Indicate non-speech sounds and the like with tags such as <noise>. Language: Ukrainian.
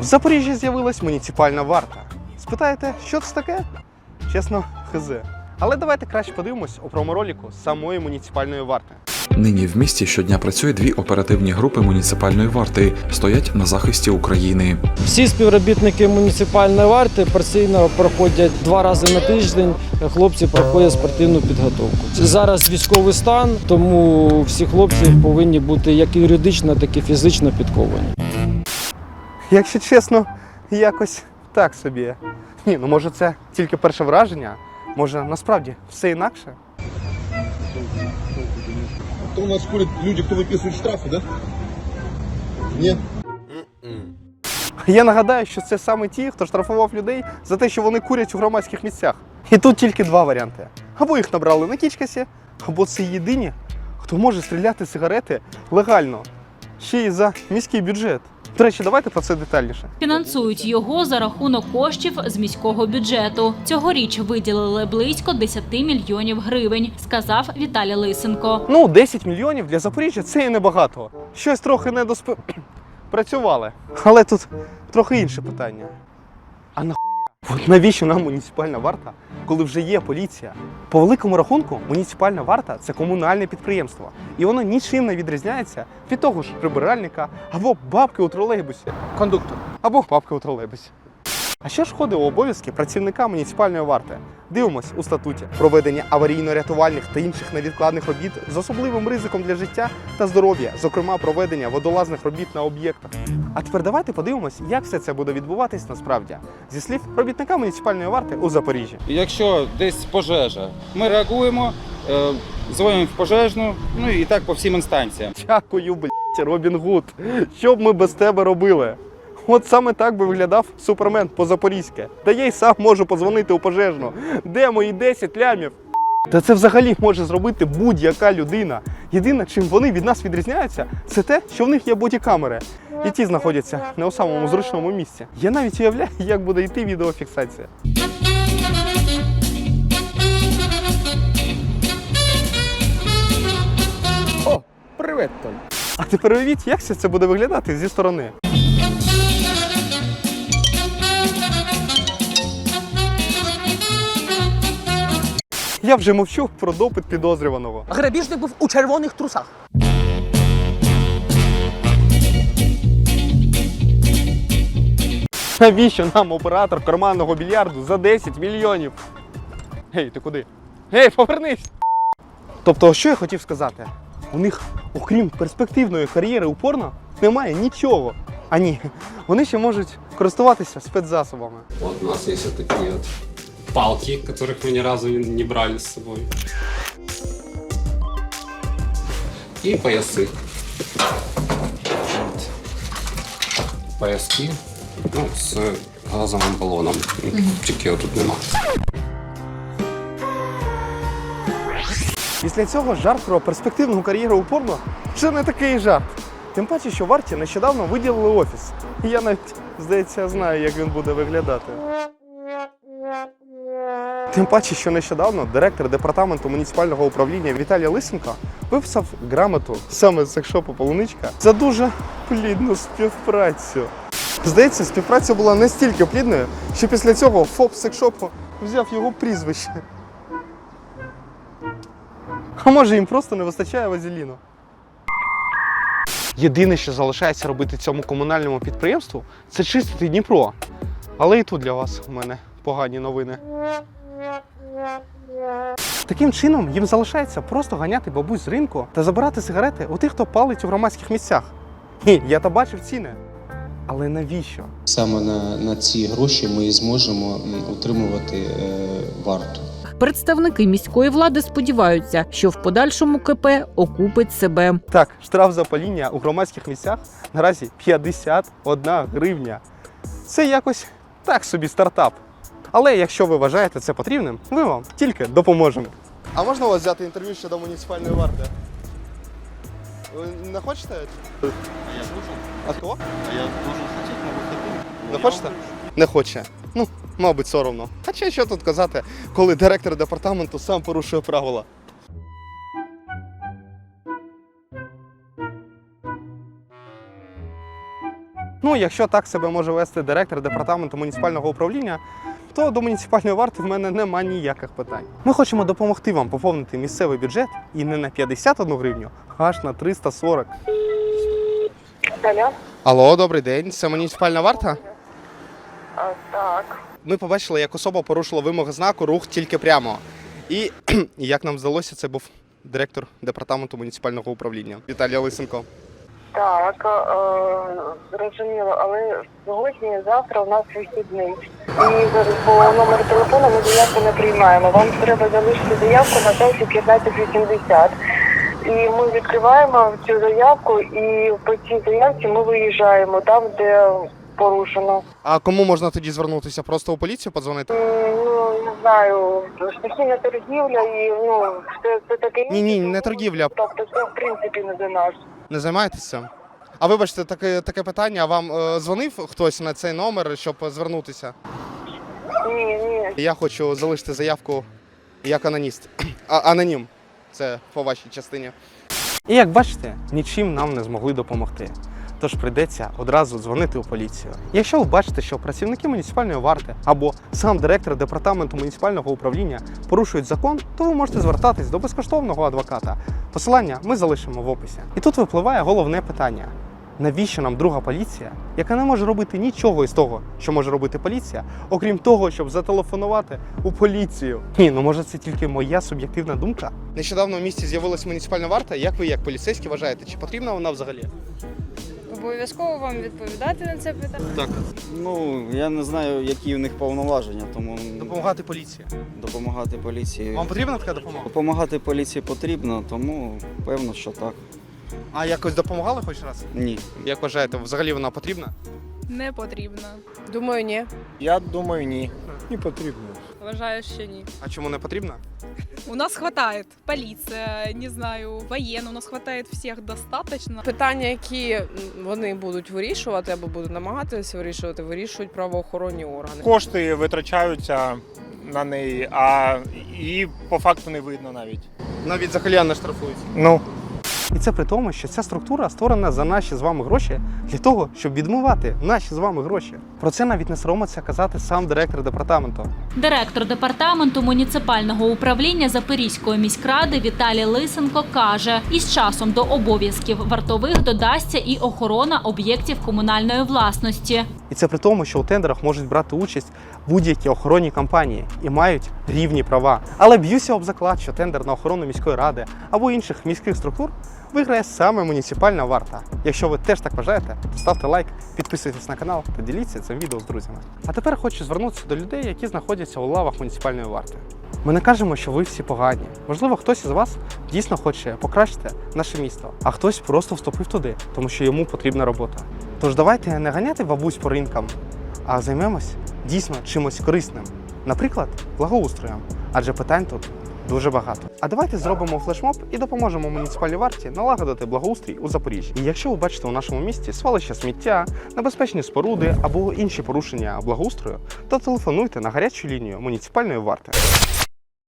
В Запоріжжі з'явилась муніципальна варта. Спитаєте, що це таке? Чесно, хз. Але давайте краще подивимось у промороліку самої муніципальної варти. Нині в місті щодня працює дві оперативні групи муніципальної варти, стоять на захисті України. Всі співробітники муніципальної варти постійно проходять два рази на тиждень. Хлопці проходять спортивну підготовку. Зараз військовий стан, тому всі хлопці повинні бути як юридично, так і фізично підковані Якщо чесно, якось так собі. Ні, ну може це тільки перше враження, може насправді все інакше. Кто у нас курит люди, кто выписывает штрафы, да? Нет. Я нагадаю, що це саме ті, хто штрафував людей за те, що вони курять у громадських місцях. І тут тільки два варіанти: або їх набрали на кічкасі, або це єдині, хто може стріляти сигарети легально, ще й за міський бюджет. До речі, давайте про це детальніше. Фінансують його за рахунок коштів з міського бюджету. Цьогоріч виділили близько 10 мільйонів гривень, сказав Віталій Лисенко. Ну, 10 мільйонів для Запоріжжя це і небагато. Щось трохи не досп... <clears throat> працювали. Але тут трохи інше питання. От навіщо нам муніципальна варта, коли вже є поліція? По великому рахунку, муніципальна варта це комунальне підприємство. І воно нічим не відрізняється від того ж прибиральника або бабки у тролейбусі. Кондуктор. Або бабки у тролейбусі. А що ж входить у обов'язки працівника муніципальної варти? Дивимось у статуті проведення аварійно-рятувальних та інших невідкладних робіт з особливим ризиком для життя та здоров'я, зокрема проведення водолазних робіт на об'єктах. А тепер давайте подивимось, як все це буде відбуватись насправді зі слів робітника муніципальної варти у Запоріжжі. Якщо десь пожежа, ми реагуємо, е, дзвонимо в пожежну, ну і так по всім інстанціям. Дякую, блядь, Робін Гуд. Що б ми без тебе робили? От саме так би виглядав супермен по-запорізьке. Та я й сам можу подзвонити у пожежну. Де мої 10 лямів? Та це взагалі може зробити будь-яка людина. Єдине, чим вони від нас відрізняються, це те, що в них є бодікамери. І ті знаходяться не у самому зручному місці. Я навіть уявляю, як буде йти відеофіксація. О, привет, Толь. А тепер уявіть, як це буде виглядати зі сторони. Я вже мовчу про допит підозрюваного. Грабіжник був у червоних трусах. Навіщо нам оператор карманного більярду за 10 мільйонів? Гей, ти куди? Гей, повернись! Тобто, що я хотів сказати? У них, окрім перспективної кар'єри у порно, немає нічого. А ні, вони ще можуть користуватися спецзасобами. Вот у нас есть вот такие вот палки, которых мы ни разу не не брали с собой. И поясы. Вот. Пояски ну, с газовым баллоном. Тільки тут нема. Після цього жарт про перспективну кар'єру у порно вже не такий жарт. Тим паче, що варті нещодавно виділили офіс. І я навіть, здається, знаю, як він буде виглядати. Тим паче, що нещодавно директор департаменту муніципального управління Віталій Лисенко виписав грамоту саме з секшопу Полуничка за дуже плідну співпрацю. Здається, співпраця була настільки плідною, що після цього ФОП секшопу взяв його прізвище. А може їм просто не вистачає вазеліну? Єдине, що залишається робити цьому комунальному підприємству, це чистити Дніпро. Але і тут для вас у мене погані новини. Таким чином їм залишається просто ганяти бабусь з ринку та забирати сигарети у тих, хто палить у громадських місцях. Ні, я та бачив ціни. Але навіщо? Саме на, на ці гроші ми і зможемо утримувати е, варту. Представники міської влади сподіваються, що в подальшому КП окупить себе. Так, штраф за паління у громадських місцях наразі 51 гривня. Це якось так собі стартап. Але якщо ви вважаєте це потрібним, ми вам тільки допоможемо. А можна у вас взяти інтерв'ю щодо муніципальної варти? Ви не хочете? А я дуже. А кого? А я дуже хотів, мабуть, Не хочете? Не хоче. Ну, мабуть, соромно. Хоча що тут казати, коли директор департаменту сам порушує правила. Ну, Ну, якщо так себе може вести директор департаменту муніципального управління, то до муніципальної варти в мене нема ніяких питань. Ми хочемо допомогти вам поповнити місцевий бюджет і не на 51 гривню, а аж на 340. Алло? Алло, добрий день. Це муніципальна варта? А, так. Ми побачили, як особа порушила вимоги знаку рух тільки прямо. І <clears throat> як нам здалося, це був директор департаменту муніципального управління Віталій Лисенко. Так, е, зрозуміло, але сьогодні, завтра у нас вихідний. І номеру телефону ми заявку не приймаємо. Вам треба залишити заявку на сайті 1580. І ми відкриваємо цю заявку, і по цій заявці ми виїжджаємо там, де порушено. А кому можна тоді звернутися? Просто у поліцію подзвонити? Ну, не знаю, стихійна торгівля і ну, все, все таке. інше. Ні, ні, не торгівля. Тобто це в принципі не до нас. Не займаєтесь цим? А вибачте, таке, таке питання. Вам е, дзвонив хтось на цей номер, щоб звернутися? Ні, ні, Я хочу залишити заявку як аноніст. А, анонім. Це по вашій частині. І як бачите, нічим нам не змогли допомогти. Тож прийдеться одразу дзвонити у поліцію. Якщо ви бачите, що працівники муніципальної варти або сам директор департаменту муніципального управління порушують закон, то ви можете звертатись до безкоштовного адвоката. Посилання ми залишимо в описі. І тут випливає головне питання: навіщо нам друга поліція, яка не може робити нічого із того, що може робити поліція, окрім того, щоб зателефонувати у поліцію? Ні, ну може це тільки моя суб'єктивна думка. Нещодавно в місті з'явилась муніципальна варта. Як ви, як поліцейські, вважаєте, чи потрібна вона взагалі? Обов'язково вам відповідати на це питання. Так, Ну, я не знаю, які в них повноваження, тому допомагати поліції. допомагати поліції. Вам потрібна така допомога? Допомагати поліції потрібно, тому певно, що так. А якось допомагали хоч раз? Ні. Як вважаєте, взагалі вона потрібна? Не потрібно. Думаю, ні. Я думаю, ні. Не потрібно. Вважаю, що ні. А чому не потрібна? У нас хватает поліція, не знаю, воєнна, у нас хватает всіх достаточно. Питання, які м, вони будуть вирішувати або будуть намагатися вирішувати, вирішують правоохоронні органи. Кошти витрачаються на неї, а її по факту не видно навіть. Навіть взагалі не штрафують. Ну. І це при тому, що ця структура створена за наші з вами гроші для того, щоб відмивати наші з вами гроші. Про це навіть не соромиться казати сам директор департаменту. Директор департаменту муніципального управління Запорізької міськради Віталій Лисенко каже: із часом до обов'язків вартових додасться і охорона об'єктів комунальної власності. І це при тому, що у тендерах можуть брати участь будь-які охоронні компанії і мають рівні права. Але б'юся об заклад, що тендер на охорону міської ради або інших міських структур виграє саме муніципальна варта. Якщо ви теж так вважаєте, то ставте лайк, підписуйтесь на канал та діліться цим відео з друзями. А тепер хочу звернутися до людей, які знаходяться у лавах муніципальної варти. Ми не кажемо, що ви всі погані. Можливо, хтось із вас дійсно хоче покращити наше місто, а хтось просто вступив туди, тому що йому потрібна робота. Тож давайте не ганяти бабусь по ринкам, а займемось дійсно чимось корисним. Наприклад, благоустроєм, адже питань тут дуже багато. А давайте зробимо флешмоб і допоможемо муніципальній варті налагодити благоустрій у Запоріжжі. І якщо ви бачите у нашому місті свалище сміття, небезпечні споруди або інші порушення благоустрою, то телефонуйте на гарячу лінію муніципальної варти.